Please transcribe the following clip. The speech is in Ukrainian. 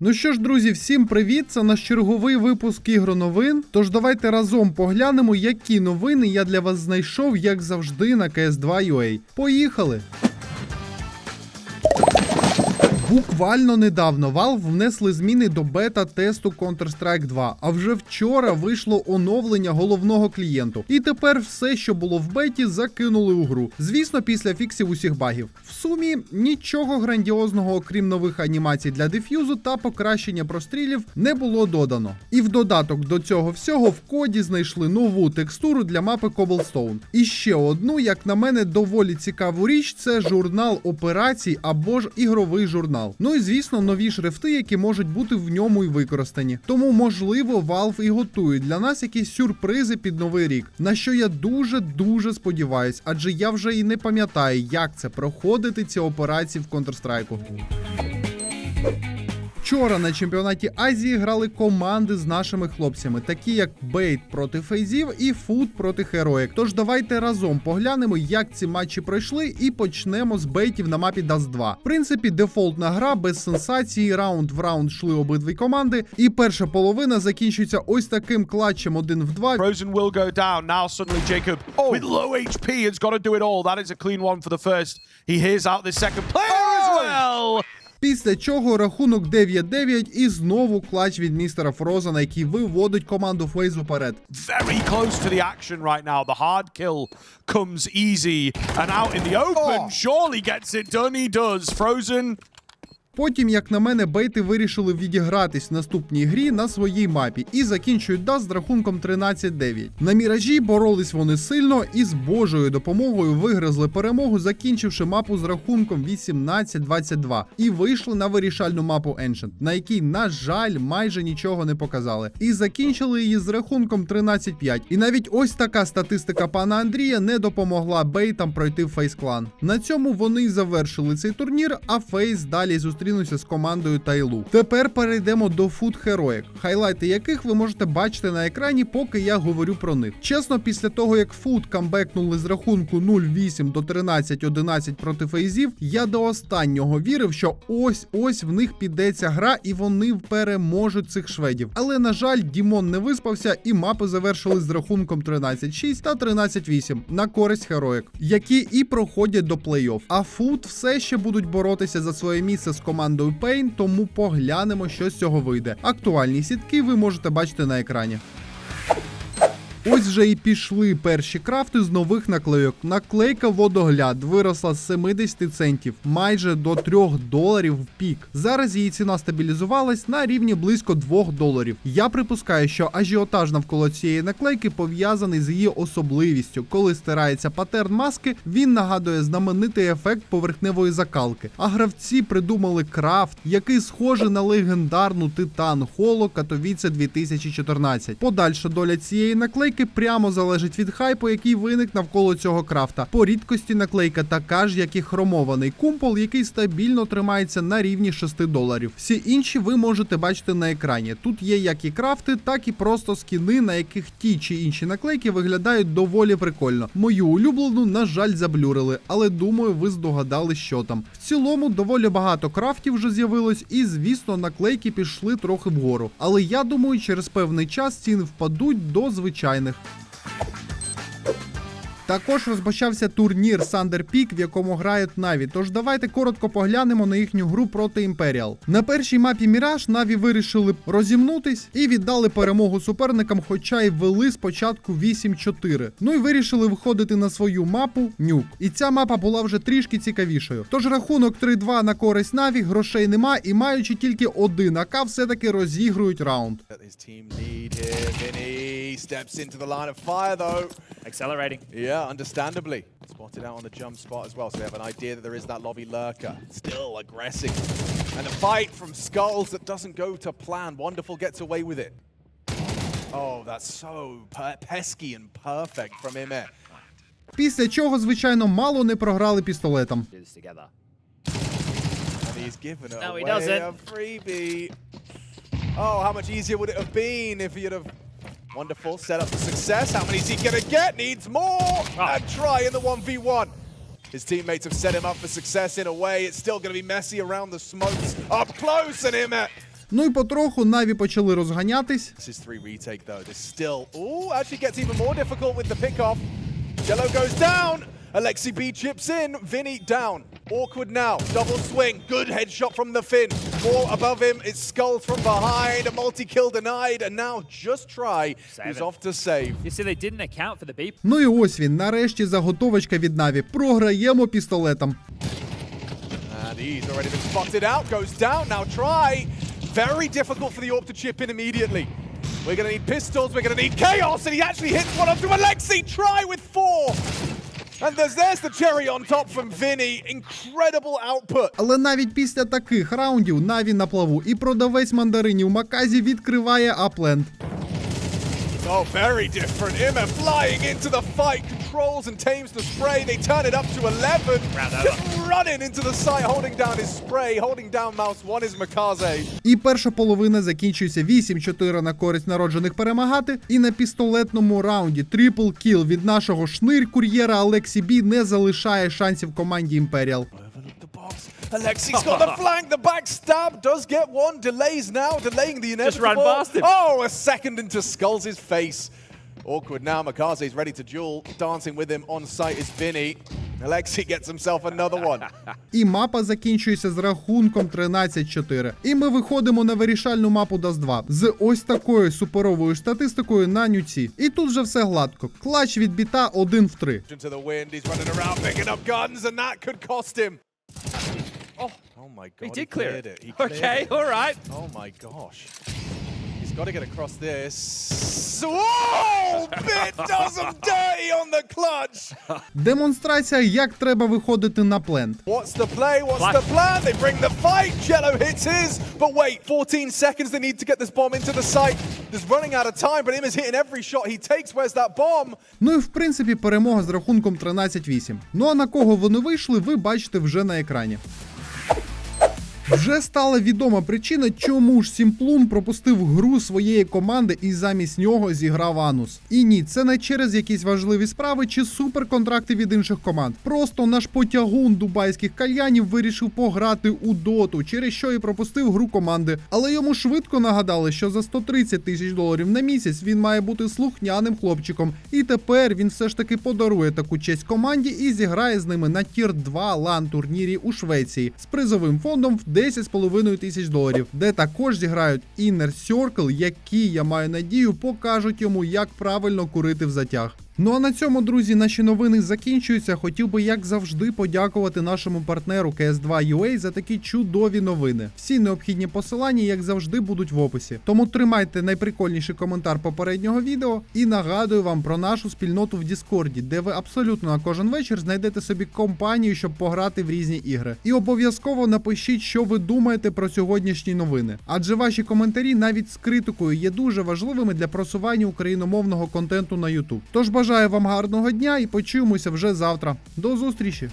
Ну що ж, друзі, всім привіт! Це наш черговий випуск ігроновин. Тож давайте разом поглянемо, які новини я для вас знайшов, як завжди, на КС2UA. Поїхали! Буквально недавно Valve внесли зміни до бета-тесту Counter-Strike 2, а вже вчора вийшло оновлення головного клієнту. І тепер все, що було в беті, закинули у гру. Звісно, після фіксів усіх багів. В сумі нічого грандіозного, окрім нових анімацій для деф'юзу та покращення прострілів, не було додано. І в додаток до цього всього в коді знайшли нову текстуру для мапи Cobblestone. І ще одну, як на мене, доволі цікаву річ це журнал операцій або ж ігровий журнал. Ну і звісно, нові шрифти, які можуть бути в ньому і використані. Тому, можливо, Valve і готують для нас якісь сюрпризи під новий рік, на що я дуже дуже сподіваюсь, адже я вже і не пам'ятаю, як це проходити ці операції в Counter-Strike. Вчора на чемпіонаті Азії грали команди з нашими хлопцями, такі як Бейт проти Фейзів і Фуд проти Хероїк. Тож давайте разом поглянемо, як ці матчі пройшли, і почнемо з бейтів на мапі Dust 2. В принципі, дефолтна гра без сенсації. Раунд в раунд йшли обидві команди, і перша половина закінчується ось таким клатчем 1 в 2. Frozen will go down. Now suddenly Jacob with low HP has got to do it all. That is a clean one for the first. He hears out the second player as well. Після чого рахунок 9-9 і знову клач від містера Фрозена, який виводить команду Фейз уперед. Very close to the action right now. The hard kill comes easy. And out in the open, Oh. surely gets it done. He does. Frozen. Потім, як на мене, бейти вирішили відігратись в наступній грі на своїй мапі і закінчують даст з рахунком 13-9. На міражі боролись вони сильно і з Божою допомогою вигризли перемогу, закінчивши мапу з рахунком 18-22 і вийшли на вирішальну мапу Ancient, на якій, на жаль, майже нічого не показали. І закінчили її з рахунком 13-5. І навіть ось така статистика пана Андрія не допомогла бейтам пройти Фейс клан. На цьому вони завершили цей турнір, а Фейс далі зустрінуться з командою Тайлу. Тепер перейдемо до фут Heroic, хайлайти яких ви можете бачити на екрані, поки я говорю про них. Чесно, після того як фут камбекнули з рахунку 0-8 до 13-11 проти фейзів, я до останнього вірив, що ось ось в них підеться гра і вони переможуть цих шведів. Але на жаль, Дімон не виспався, і мапи завершили з рахунком 13-6 та 13-8 на користь Heroic, які і проходять до плей-офф. А фут все ще будуть боротися за своє місце з командою Pain, тому поглянемо, що з цього вийде. Актуальні сітки ви можете бачити на екрані. Ось вже і пішли перші крафти з нових наклейок. Наклейка водогляд виросла з 70 центів майже до 3 доларів в пік. Зараз її ціна стабілізувалась на рівні близько 2 доларів. Я припускаю, що ажіотаж навколо цієї наклейки пов'язаний з її особливістю. Коли стирається патерн маски, він нагадує знаменитий ефект поверхневої закалки. А гравці придумали крафт, який схожий на легендарну титан Холо Катовіце 2014. Подальша доля цієї наклейки прямо залежить від хайпу, який виник навколо цього крафта. По рідкості наклейка така ж, як і хромований кумпол, який стабільно тримається на рівні 6 доларів. Всі інші ви можете бачити на екрані. Тут є як і крафти, так і просто скіни, на яких ті чи інші наклейки виглядають доволі прикольно. Мою улюблену, на жаль, заблюрили, але думаю, ви здогадали, що там. В цілому доволі багато крафтів вже з'явилось, і звісно, наклейки пішли трохи вгору. Але я думаю, через певний час ціни впадуть до звичайних. Також розпочався турнір Thunder Peak, в якому грають Наві. Тож давайте коротко поглянемо на їхню гру проти Imperial. На першій мапі Міраж Наві вирішили розімнутись і віддали перемогу суперникам, хоча й вели спочатку 8-4. Ну і вирішили виходити на свою мапу Нюк. І ця мапа була вже трішки цікавішою. Тож рахунок 3-2 на користь Наві, грошей нема, і маючи тільки один АК, все-таки розігрують раунд. At his team lead here. Vinny steps into the line of fire though. Accelerating. Yeah, understandably. Spotted out on the jump spot as well, so we have an idea that there is that lobby lurker. Still aggressive. And a fight from Skulls that doesn't go to plan. Wonderful gets away with it. Oh, that's so pe- pesky and perfect from Ime. Після чого, звичайно, мало не програли пістолетом. Do this together. And he's given it No, he away doesn't. a freebie. Oh, how much easier would it have been if he had have... Wonderful, set up for success. How many is he gonna get? Needs more! Oh. And try in the 1v1. His teammates have set him up for success in a way. It's still gonna be messy around the smokes. Up close and him at Ну і потроху Наві почали розганятись. This is three retake though. This still. Ooh, actually gets even more difficult with the pickoff. Jello goes down. Alexi B chips in. Vinny down. Awkward now. Double swing. Good headshot from the Finn. More above him. It's skulls from behind. A multi kill denied. And now just try. Who's Seven. off to save. You see, they didn't account for the beep. Ну і ось він, нарешті заготовочка від Наві. Програємо пістолетом. And he's already been spotted out. Goes down. Now try. Very difficult for the Orb to chip in immediately. We're going to need pistols. We're going to need chaos. And he actually hits one onto Alexi. Try with four. And there's, there's the cherry on top from Vinny. Incredible output. Але навіть після таких раундів Наві на плаву і продавець мандаринів Маказі відкриває апленд. Oh, very different. Ima flying into the fight, controls and tames the spray. They turn it up to 11. Just running into the site, holding down his spray, holding down mouse. One is Makaze. І перша половина закінчується 8-4 на користь народжених перемагати. І на пістолетному раунді трипл кіл від нашого шнир-кур'єра Алексі Бі не залишає шансів команді Імперіал. Alexi's got the flank. The backstab does get one. Delays now, delaying the inevitable. Just run past him. Oh, a second into Skulls' face. Awkward now. Makaze's ready to duel. Dancing with him on site is Vinny. Alexi gets himself another one. І мапа закінчується з рахунком 13-4. І ми виходимо на вирішальну мапу Dust 2 з ось такою суперовою статистикою на нюці. І тут вже все гладко. Клач від біта 1 в 3. into the wind. He's running around picking up guns, and that could cost him. Oh, Oh my god. he did clear cleared it. He Okay, it. all right. Oh my gosh. Got to get across this. Whoa! Bit does him dirty on the clutch. Демонстрація, як треба виходити на плент. What's the play? What's Flash. the plan? They bring the fight. Jello hits his. But wait, 14 seconds. They need to get this bomb into the site. There's running out of time, but him is hitting every shot he takes. Where's that bomb? Ну і в принципі перемога з рахунком 13-8. Ну а на кого вони вийшли, ви бачите вже на екрані. Вже стала відома причина, чому ж Сімплун пропустив гру своєї команди і замість нього зіграв Анус. І ні, це не через якісь важливі справи чи суперконтракти від інших команд. Просто наш потягун дубайських кальянів вирішив пограти у доту, через що і пропустив гру команди. Але йому швидко нагадали, що за 130 тисяч доларів на місяць він має бути слухняним хлопчиком. І тепер він все ж таки подарує таку честь команді і зіграє з ними на тір 2 лан турнірі у Швеції з призовим фондом в 10,5 тисяч доларів, де також зіграють Inner Circle, які, я маю надію, покажуть йому, як правильно курити в затяг. Ну а на цьому, друзі, наші новини закінчуються. Хотів би, як завжди, подякувати нашому партнеру CS2UA за такі чудові новини. Всі необхідні посилання, як завжди, будуть в описі. Тому тримайте найприкольніший коментар попереднього відео і нагадую вам про нашу спільноту в Діскорді, де ви абсолютно на кожен вечір знайдете собі компанію, щоб пограти в різні ігри. І обов'язково напишіть, що ви думаєте про сьогоднішні новини. Адже ваші коментарі навіть з критикою є дуже важливими для просування україномовного контенту на YouTube. Тож бажаю вам гарного дня і почуємося вже завтра. До зустрічі!